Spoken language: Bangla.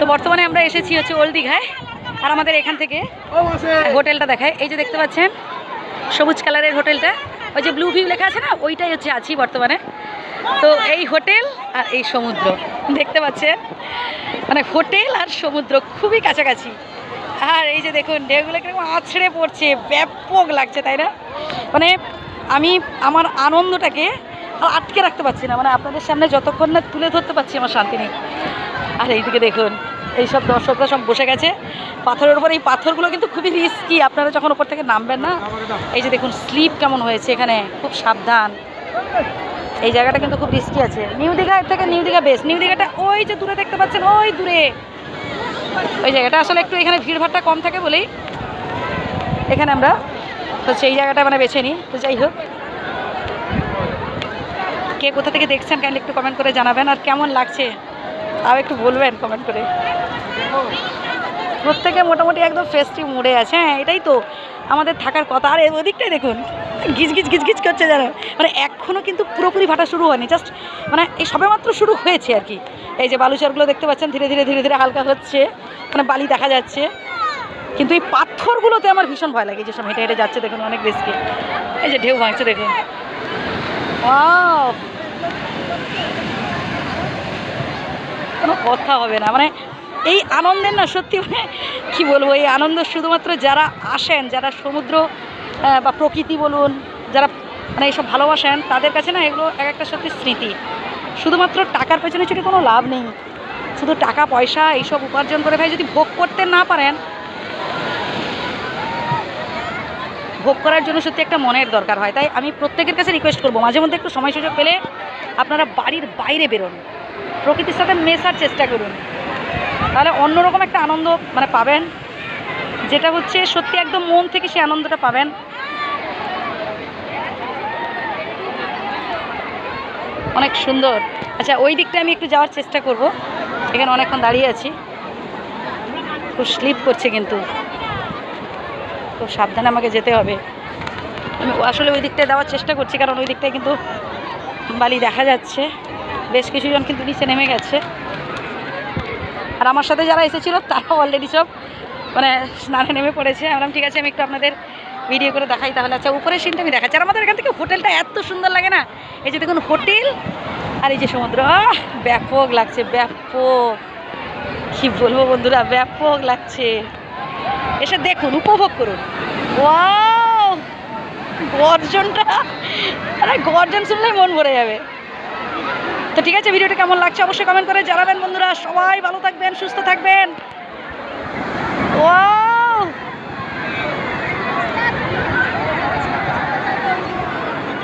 তো বর্তমানে আমরা এসেছি হচ্ছে ওল্ড দীঘায়, আর আমাদের এখান থেকে হোটেলটা দেখায়। এই যে দেখতে পাচ্ছেন, সবুজ কালারের হোটেলটা। ওই যে ব্লু ভিউ লেখা আছে না, ওইটাই হচ্ছে আছি বর্তমানে। তো এই হোটেল আর এই সমুদ্র, দেখতে পাচ্ছেন? মানে হোটেল আর সমুদ্র খুবই কাছাকাছি। আর এই যে দেখুন, ঢেউগুলো কীরকম আছড়ে পড়ছে, ব্যাপক লাগছে, তাই না? মানে আমি আমার আনন্দটাকে আটকে রাখতে পারছি না। মানে আপনাদের সামনে যতক্ষণ না তুলে ধরতে পারছি, আমার শান্তি নেই। আর এইদিকে দেখুন, এইসব দর্শকরা সব বসে গেছে। পাথরের উপর, এই পাথরগুলো কিন্তু খুবই রিস্কি আপনারা যখন উপর থেকে নামবেন না, এই যে দেখুন স্লিপ কেমন হয়েছে এখানে, খুব সাবধান। এই জায়গাটা কিন্তু খুব রিস্কি আছে। নিউ দীঘা এর থেকে নিউ দীঘা বেস্ট নিউ দীঘাটা ওই যে দূরে দেখতে পাচ্ছেন, ওই দূরে। ওই জায়গাটা আসলে একটু এখানে ভিড়ভাড়টা কম থাকে বলেই এখানে আমরা তো সেই জায়গাটা মানে বেছে নিই। তো যাই হোক। কে কোথা থেকে দেখছেন কাইন্ডলি একটু কমেন্ট করে জানাবেন। আর কেমন লাগছে? তাও একটু বলবেন কমেন্ট করে। প্রত্যেকে মোটামুটি একদম ফেস্টিভ মুডে আছে হ্যাঁ এটাই তো আমাদের থাকার কথা। আর ওদিকটাই দেখুন, গিজ গিজ গিজ গিজ করছে যেন। মানে এখনও কিন্তু পুরোপুরি ভাটা শুরু হয়নি জাস্ট মানে এই সবেমাত্র শুরু হয়েছে আর কি। এই যে বালুচরগুলো দেখতে পাচ্ছেন, ধীরে ধীরে ধীরে ধীরে হালকা হচ্ছে মানে বালি দেখা যাচ্ছে। কিন্তু এই পাথরগুলোতে আমার ভীষণ ভয় লাগে, যে সব হেঁটে হেঁটে যাচ্ছে, দেখুন, অনেক রিস্কি এই যে ঢেউ ভাঙছে, দেখুন! কোনো কথা হবে না। মানে এই আনন্দের না, সত্যি মানে কী বলব, এই আনন্দ শুধুমাত্র যারা আসেন, যারা সমুদ্র বা প্রকৃতি বলুন, যারা মানে এইসব ভালোবাসেন, তাদের কাছে না এগুলো এক একটা সত্যি স্মৃতি। শুধুমাত্র টাকার পেছনে ছুটে কোনো লাভ নেই। শুধু টাকা, পয়সা এইসব উপার্জন করে ভাই যদি ভোগ করতে না পারেন, ভোগ করার জন্য সত্যি একটা মনের দরকার হয়। তাই আমি প্রত্যেকের কাছে রিকোয়েস্ট করব মাঝে মধ্যে একটু সময় সুযোগ পেলে আপনারা বাড়ির বাইরে বেরোন। প্রকৃতির সাথে মেশার চেষ্টা করুন। তাহলে অন্যরকম একটা আনন্দ মানে পাবেন, যেটা হচ্ছে সত্যি একদম মন থেকে সেই আনন্দটা পাবেন। অনেক সুন্দর। আচ্ছা ওই দিকটা আমি একটু যাওয়ার চেষ্টা করব। এখানে অনেকক্ষণ দাঁড়িয়ে আছি। খুব স্লিপ করছে কিন্তু। খুব সাবধানে আমাকে যেতে হবে। আমি আসলে ওই দিকটায় দেওয়ার চেষ্টা করছি, কারণ ওই দিকটায় কিন্তু বালি দেখা যাচ্ছে। বেশ কিছুজন কিন্তু নিচে নেমে গেছে। আর আমার সাথে যারা এসেছিল, তারাও অলরেডি সব মানে স্নানে নেমে পড়েছে। আমি বললাম, ঠিক আছে, আমি একটু আপনাদের ভিডিও করে দেখাই তাহলে। আচ্ছা উপরের সিনটা আমি দেখাচ্ছি। আর আমাদের এখান থেকে হোটেলটা এত সুন্দর লাগে না? এই যে দেখুন, হোটেল আর এই যে সমুদ্র। ব্যাপক লাগছে, ব্যাপক। কি বলব বন্ধুরা, ব্যাপক লাগছে। এসে দেখুন, উপভোগ করুন। গর্জনটা গর্জন শুনলেই মন ভরে যাবে। তো ঠিক আছে, ভিডিওটা কেমন লাগছে অবশ্যই কমেন্ট করে জানাবেন বন্ধুরা। সবাই ভালো থাকবেন, সুস্থ থাকবেন। ও